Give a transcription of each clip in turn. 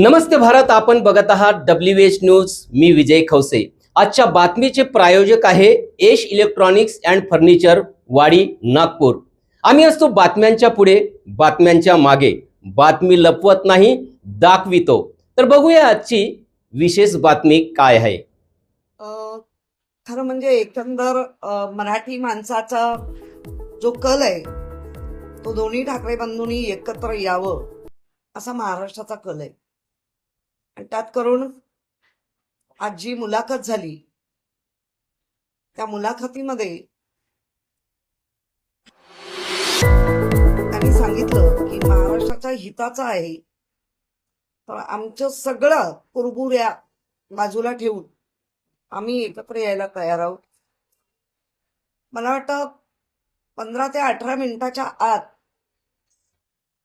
नमस्ते भारत आपण बघत आहात डब्ल्यू एच न्यूज मी विजय खवसे. आजच्या बातमीचे प्रायोजक आहे एश इलेक्ट्रॉनिक्स अँड फर्निचर वाडी नागपूर. आम्ही असतो बातम्यांच्या पुढे बातम्यांच्या मागे. बातमी लपवत नाही दाखवितो. तर बघूया आजची विशेष बातमी काय आहे. खरं म्हणजे एकंदर मराठी माणसाचा जो कल आहे तो दोन्ही ठाकरे बंधूंनी एकत्र यावं असा महाराष्ट्राचा कल आहे. आणि त्यात करून आज जी मुलाखत झाली. त्या मुलाखतीमध्ये त्यांनी सांगितलं की महाराष्ट्राच्या हिताचं आहे. तर आमचं सगळं कुरबुऱ्या बाजूला ठेवून आम्ही एकत्र यायला तयार आहोत. मला वाटतं पंधरा ते अठरा मिनिटाच्या आत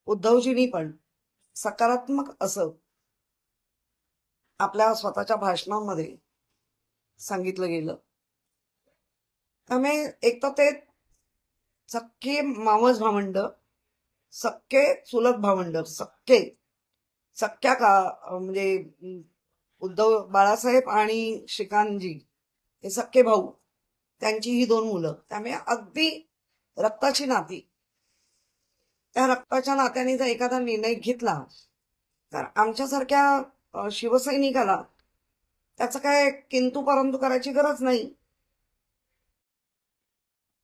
उद्धवजींनी पण सकारात्मक असं आपल्या स्वतःच्या भाषणांमध्ये सांगितलं गेलं. त्यामुळे एक तर ते सक्के मावस भावंड सक्के चुलत भावंड सक्के सक्क्या का म्हणजे उद्धव बाळासाहेब आणि श्रीकांतजी हे सक्के भाऊ त्यांची ही दोन मुलं. त्यामुळे अगदी रक्ताची नाती. त्या रक्ताच्या नात्याने जर एखादा निर्णय घेतला तर आमच्यासारख्या शिवसैनिकाला. त्याचं काय किंतु परंतु करायची गरज नाही.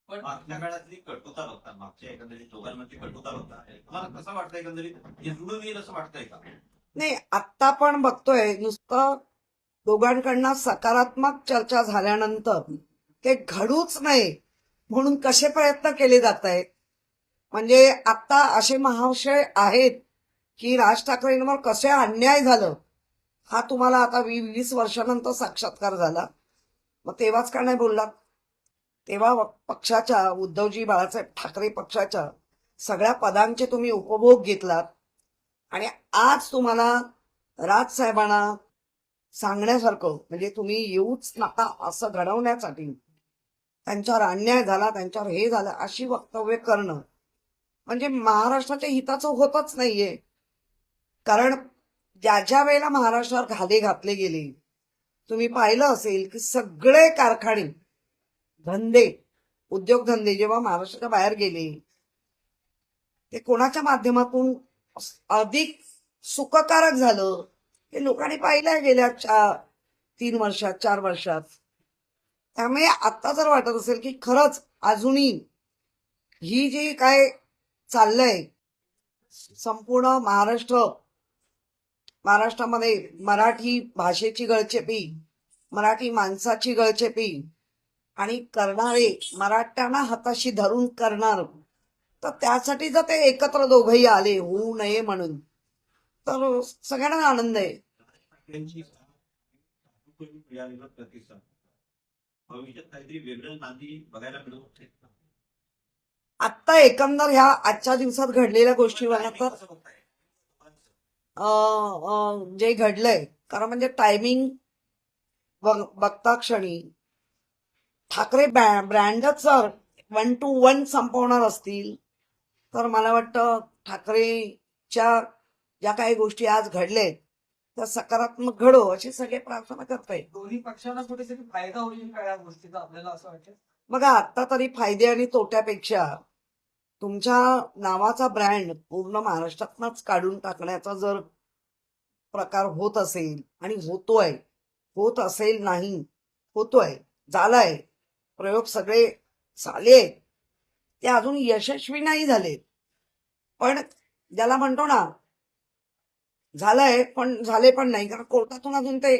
पण मागच्या काळातली कटुता बघता मागच्या एकंदरीत दोघांमधली कटुता बघता. तुम्हाला कसं वाटतं एकंदरीत? हे जुळून येईल असं वाटतंय का? नाही आत्ता पण बघतोय. नुसतं दोघांकडनं सकारात्मक चर्चा झाल्यानंतर ते घडूच नाही म्हणून कसे प्रयत्न केले जात आहेत? म्हणजे आता असे महाशय आहेत की राज ठाकरेंवर कसे अन्याय झालं? हा तुम्हाला आता वीस वर्षानंतर साक्षात्कार झाला. मग तेव्हाच का नाही बोललात? तेव्हा पक्षाच्या उद्धवजी बाळासाहेब ठाकरे पक्षाच्या सगळ्या पदांचे तुम्ही उपभोग घेतलात. आणि आज तुम्हाला राजसाहेबांना सांगण्यासारखं म्हणजे तुम्ही येऊच नका असं घडवण्यासाठी त्यांच्यावर अन्याय झाला त्यांच्यावर हे झालं अशी वक्तव्य करणं म्हणजे महाराष्ट्राच्या हिताचं होतच नाहीये. कारण ज्या ज्या वेळेला महाराष्ट्रावर घाले घातले गेले तुम्ही पाहिलं असेल की सगळे कारखाने धंदे उद्योगधंदे जेव्हा महाराष्ट्राच्या बाहेर गेले ते कोणाच्या माध्यमातून अधिक सुखकारक झालं? हे लोकांनी पाहिलं गेल्या चार तीन वर्षात चार वर्षात. त्यामुळे आता जर वाटत असेल की खरंच अजूनही ही जी काय चाललंय संपूर्ण महाराष्ट्र महाराष्ट्रामध्ये मराठी भाषेची गळचेपी मराठी माणसाची गळचेपी आणि करणारे मराठ्यांना हाताशी धरून करणार. तर त्यासाठी जर ते एकत्र दोघंही आले होऊ नये म्हणून तर सगळ्यांना आनंद आहे. आत्ता एकंदर ह्या आजच्या दिवसात घडलेल्या गोष्टी बघा तर जे घडलंय. कारण म्हणजे टायमिंग बघता क्षणी. ठाकरे ब्रॅ- ब्रँडच जर वन टू वन संपवणार असतील तर मला वाटतं ठाकरेच्या ज्या काही गोष्टी आज घडलेत त्या सकारात्मक घडो अशी सगळे प्रार्थना करताय. दोन्ही पक्षांना कुठेतरी फायदा होईल का या गोष्टीचा आपल्याला असं वाटतं? बघा आता तरी फायदे आणि तोट्यापेक्षा तुमच्या नावाचा ब्रँड पूर्ण महाराष्ट्रातनच काढून टाकण्याचा जर प्रकार होत असेल आणि होतोय होत असेल नाही होतोय झालाय प्रयोग सगळे झाले ते अजून यशस्वी नाही झालेत. पण ज्याला म्हणतो ना झालंय पण झाले पण नाही कारण कोर्टातून अजून ते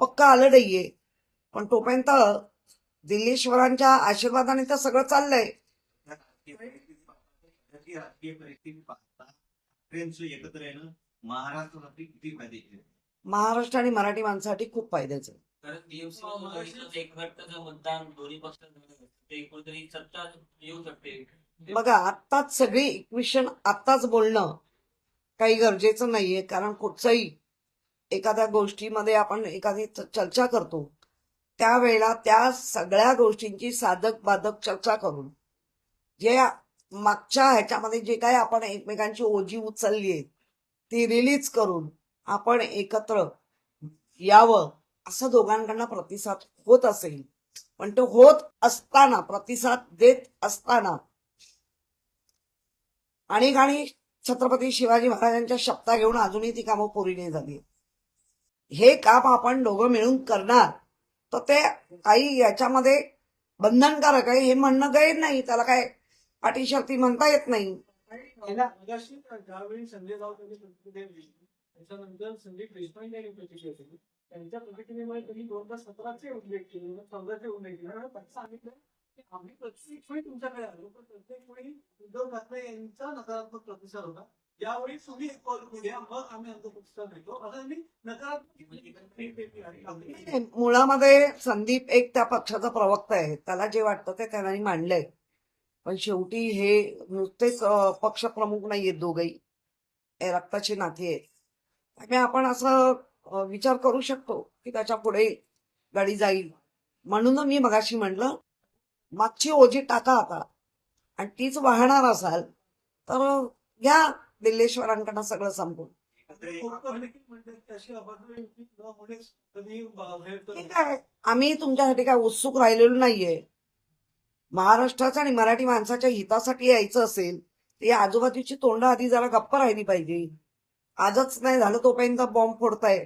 पक्क आलं नाहीये. पण तोपर्यंत दिल्लीश्वरांच्या आशीर्वादाने तर सगळं चाललंय. राजकीय परिस्थिती पाहता ठाकरेंचं एकत्र येणं महाराष्ट्रासाठी किती फायदेशीर आहे? महाराष्ट्र आणि मराठी माणसासाठी खूप फायद्याचं आहे. कारण मतदान दोन्ही पक्षांना ते कुठेतरी सत्ता येऊ शकते बघा आत्ताच सगळी इक्वेशन आत्ताच बोलणं काही गरजेचं नाहीये कारण कुठचंही एखाद्या गोष्टीमध्ये आपण एखादी च- चर्चा करतो त्यावेळेला त्या सगळ्या गोष्टींची साधक बाधक चर्चा करून जे मागच्या ह्याच्यामध्ये जे काही आपण एकमेकांची ओजी उचलली आहे ती रिलीज करून आपण एकत्र यावं असं दोघांकडनं प्रतिसाद होत असेल. पण तो होत असताना प्रतिसाद देत असताना आणि आणि छत्रपती शिवाजी महाराजांच्या शब्दा घेऊन अजूनही ती कामं पुरी नाही झाली हे काम आपण दोघं मिळून करणार तर ते काही याच्यामध्ये बंधनकारक आहे हे म्हणणं गैर नाही. त्याला काय अटी शर्ती म्हणता येत नाही. त्यांच्या प्रतिक्रियेमुळे त्यांनी सतराचे उल्लेख केले चौदाचे उल्लेख केले. सांगितलं की आम्ही प्रत्येक वेळी तुमच्याकडे आलो पण प्रत्येक वेळी उद्धव ठाकरे यांचा नकारात्मक प्रतिसाद होता. यावेळी तुम्ही एक कॉल करूया मग आम्ही आमचा प्रतिसाद देतो. असं त्यांनी नकारात्मक नाही, मुळामध्ये संदीप एक त्या पक्षाचा प्रवक्ता आहे. त्याला जे वाटतं ते त्यांनी मांडलंय. पण शेवटी हे नुसतेच पक्षप्रमुख नाहीयेत दोघही. हे रक्ताची नाती आहेत. त्यामुळे आपण असं विचार करू शकतो की त्याच्या पुढे गाडी जाईल. म्हणून मी मगाशी म्हणलं मागची ओझी टाका आता. आणि तीच वाहणार असाल तर घ्या दिल्लेश्वरांकडनं सगळं संपून. ठीक आहे. आम्ही तुमच्यासाठी काय उत्सुक राहिलेलो नाहीये. महाराष्ट्राचं आणि मराठी माणसाच्या हितासाठी यायचं असेल तर या आजूबाजूची तोंड आधी जरा गप्प राहिली पाहिजे. आजच नाही झालं तोपर्यंत बॉम्ब फोडताय.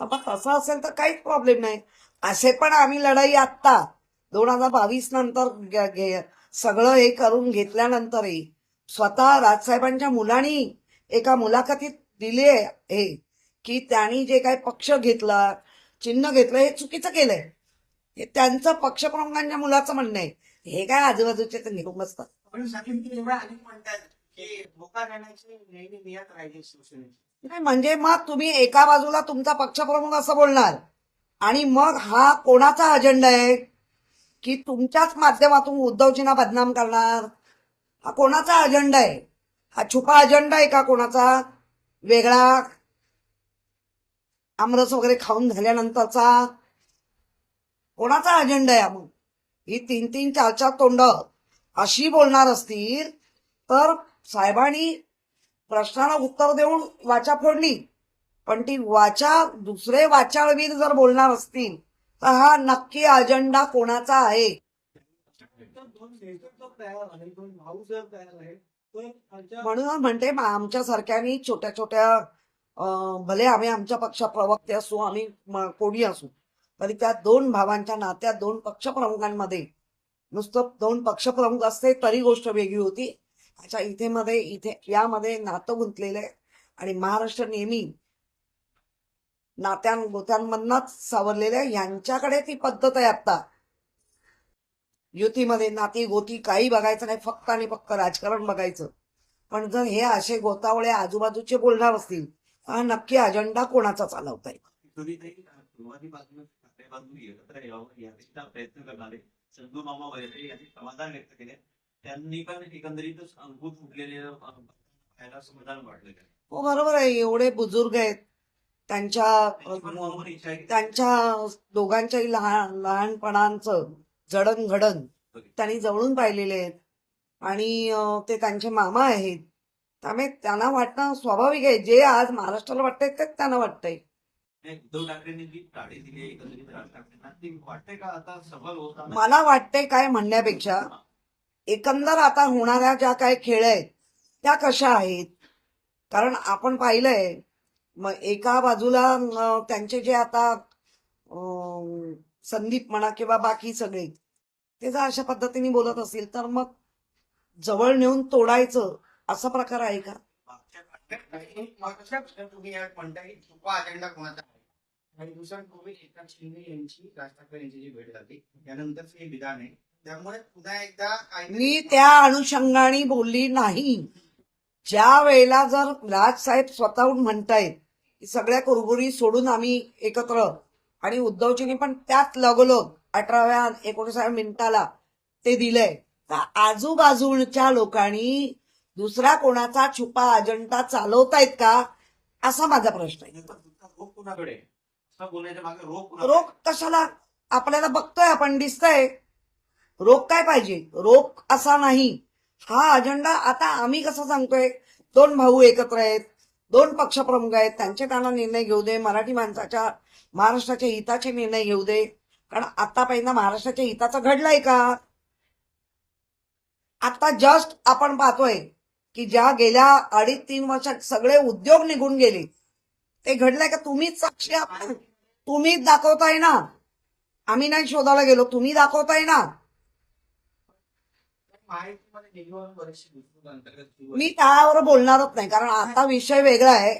तर मग तसं असेल तर काहीच प्रॉब्लेम नाही. असे पण आम्ही लढाई आत्ता दोन हजार बावीस नंतर घे- सगळं हे करून घेतल्यानंतरही स्वतः राजसाहेबांच्या मुलांनी एका मुलाखतीत दिली आहे हे की त्यांनी जे काही पक्ष घेतला चिन्ह घेतलं हे चुकीचं केलंय. हे त्यांचं पक्षप्रमुखांच्या मुलाचं म्हणणं आहे. हे काय आजूबाजूचे तर निघून पण साकिब एवढा अनेक म्हणतात की धोका देण्याची नेहमी नियत राहिली शिवसेनेची. नाही म्हणजे मग तुम्ही एका बाजूला तुमचा पक्षप्रमुख असं बोलणार आणि मग हा कोणाचा अजेंडा आहे? की तुमच्याच माध्यमातून उद्धवजींना बदनाम करणार? हा कोणाचा अजेंडा आहे? हा छुपा अजेंडा आहे का कोणाचा? वेगळा आमरस वगैरे खाऊन झाल्यानंतरचा कोणाचा अजेंडा आहे हा मग? ही तीन तीन चार चार तोंड अशी बोलणार असतील तर साहेबांनी प्रश्नाला उत्तर देऊन वाचा फोडली. पण ती वाचा दुसरे वाचाळवीर जर बोलणार असतील तर हा नक्की अजेंडा कोणाचा आहे? म्हणून म्हणते आमच्या सारख्यानी छोट्या छोट्या भले आम्ही आमच्या पक्षा प्रवक्ते असू आम्ही कोणी असू तरी त्या दोन भावांच्या नात्या दोन पक्षप्रमुखांमध्ये नुसतं दोन पक्षप्रमुख असते तरी गोष्ट वेगळी होती. अच्छा इथे मध्ये इथे यामध्ये नातं गुंतलेलं आहे. आणि महाराष्ट्र नेहमी नात्यां गोत्यांमधनच सावरलेल्या आहे. यांच्याकडे ती पद्धत आहे आता युतीमध्ये नाती गोती काही बघायचं नाही. फक्त आणि फक्त राजकारण बघायचं. पण जर हे असे गोतावळे आजूबाजूचे बोलणार असतील हा नक्की अजेंडा कोणाचा चालवता येईल? तुम्ही काही सुरुवातीपासून ठाकरे बांधून एकत्र यावं याचा प्रयत्न करणारे चंदू मामा वगैरे यांनी समाधान व्यक्त केले. त्यांनी पण एकंदरीतच अंकुर फुटलेले अं, पाहायला समाधान वाटलेलं आहे. हो बरोबर आहे. एवढे बुजुर्ग आहेत. त्यांच्या इच्छा आहे. त्यांच्या दोघांच्याही लहान लहानपणांचं जडणघडण त्यांनी जवळून पाहिलेले आहेत. आणि ते त्यांचे मामा आहेत. त्यामुळे त्यांना वाटणं स्वाभाविक आहे. जे आज महाराष्ट्राला वाटतंय तेच त्यांना वाटतंय. उद्धव ठाकरेंनी जी टाळी दिली आहे एकंदरीत राज ठाकरेंना ती वाटते का आता सफल होताना? मला वाटतंय काय म्हणण्यापेक्षा एकंदर आता होणाऱ्या ज्या काही खेळ आहेत त्या कशा आहेत? कारण आपण पाहिलंय मग एका बाजूला त्यांचे जे आता संदीप म्हणा किंवा बाकी सगळे ते जर अशा पद्धतीने बोलत असतील तर मग जवळ नेऊन तोडायचं असा प्रकार आहे का? तुम्ही म्हणताय अजेंडा कोणाचा आणि दिवसांपूर्वी एकनाथ शिंदे यांची राज ठाकरे यांची जी भेट झाली त्यानंतर हे विधान आहे. त्यामुळे पुन्हा एकदा मी त्या अनुषंगाने बोलली नाही. ज्या वेळेला जर राजसाहेब स्वतःहून म्हणतायत की सगळ्या कुरबुरी सोडून आम्ही एकत्र आणि उद्धवजींनी पण त्यात लगोलग अठराव्या एकोणीसाव्या मिनिटाला ते दिलंय तर आजूबाजूच्या लोकांनी दुसरा कोणाचा छुपा अजेंडा चालवतायत का? असा माझा प्रश्न आहे. रोग कशाला? आपल्याला बघतोय आपण दिसतंय. रोग काय पाहिजे? रोग असा नाही. हा अजेंडा आता आम्ही कसं सांगतोय? दोन भाऊ एकत्र आहेत दोन पक्षप्रमुख आहेत त्यांचे त्यांना निर्णय घेऊ दे मराठी माणसाच्या महाराष्ट्राच्या हिताचे निर्णय घेऊ दे. कारण आता पहिला महाराष्ट्राच्या हिताचं घडलंय का? आता जस्ट आपण पाहतोय की ज्या गेल्या अडीच तीन वर्षात सगळे उद्योग निघून गेले. ते घडलंय का तुम्हीच साक्षी आपण तुम्हीच दाखवताय ना. आम्ही नाही शोधायला गेलो तुम्ही दाखवताय ना. मी त्यावर बोलणारच नाही कारण आता विषय वेगळा आहे.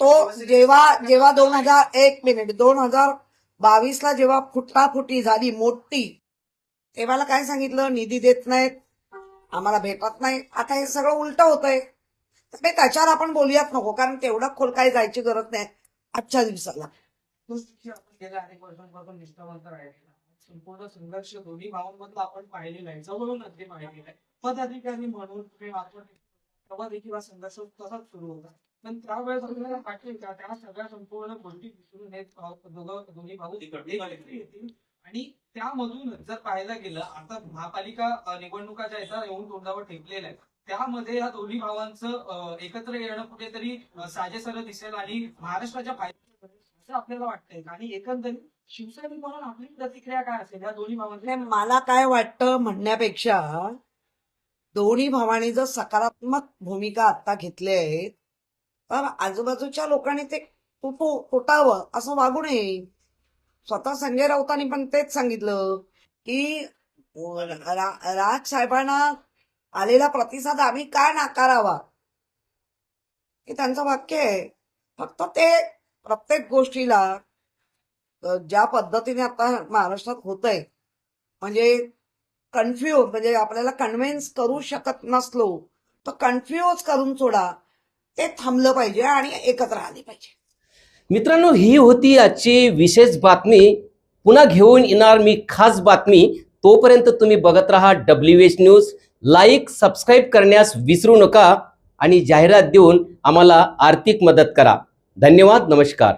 तो जेव्हा जेव्हा दोन हजार एक मिनिट दोन हजार बावीस ला जेव्हा फुटाफुटी झाली मोठी तेव्हाला काय सांगितलं? निधी देत नाहीत आम्हाला भेटत नाही आता हे सगळं उलट होतंय. त्याच्यावर आपण बोलूयात नको कारण तेवढं खोल काही जायची गरज नाही आजच्या दिवसाला. आपण गेल्या अनेक वर्षांपासून संपूर्ण संघर्ष दोन्ही भावांमधला आपण पाहिलेला आहे. जवळून अगदी पाहिलेलं आहे. पदाधिकारी म्हणून तुम्ही वाचवत तेव्हा देखील हा संघर्ष तसाच सुरू होता. पण त्यावेळेस आपल्याला वाटेल का त्या सगळ्या संपूर्ण गोष्टी विसरून हे दोघं दोन्ही भाऊ एकत्र येतील. आणि त्यामधून जर पाहायला गेलं आता महापालिका अ, निवडणुका ज्या आहेत येऊन तोंडावर ठेपलेल्या आहेत. त्यामध्ये या दोन्ही भावांचं एकत्र येणं कुठेतरी साजेसर दिसेल आणि महाराष्ट्राच्या फायद्याचं असं आपल्याला वाटतंय. आणि एकंदरीत शिवसैनिक म्हणून आपली प्रतिक्रिया काय असेल या दोन्ही भावांची? मला काय वाटतं म्हणण्यापेक्षा दोन्ही भावांनी जर सकारात्मक भूमिका आता घेतली आहेत तर आजूबाजूच्या लोकांनी ते तुटू तुटावं असं वागू नये. स्वतः संजय राऊतांनी पण तेच सांगितलं की राज साहेबांना आलेला प्रतिसाद आम्ही काय नाकारावा? हे त्यांचं वाक्य आहे. फक्त ते प्रत्येक गोष्टीला ज्या पद्धतीने आता महाराष्ट्रात होतंय म्हणजे कन्फ्यूज म्हणजे आपल्याला कन्व्हिन्स करू शकत नसलो तर कन्फ्यूज करून सोडा. ते थांबलं पाहिजे आणि एकत्र आले पाहिजे. मित्रांनो ही होती आजची विशेष बातमी. पुन्हा घेऊन येणार मी खास बातमी. तोपर्यंत तुम्ही बघत राहा W H news like subscribe करण्यास विसरू नका आणि जाहिरात देऊन आम्हाला आर्थिक मदत करा. धन्यवाद नमस्कार.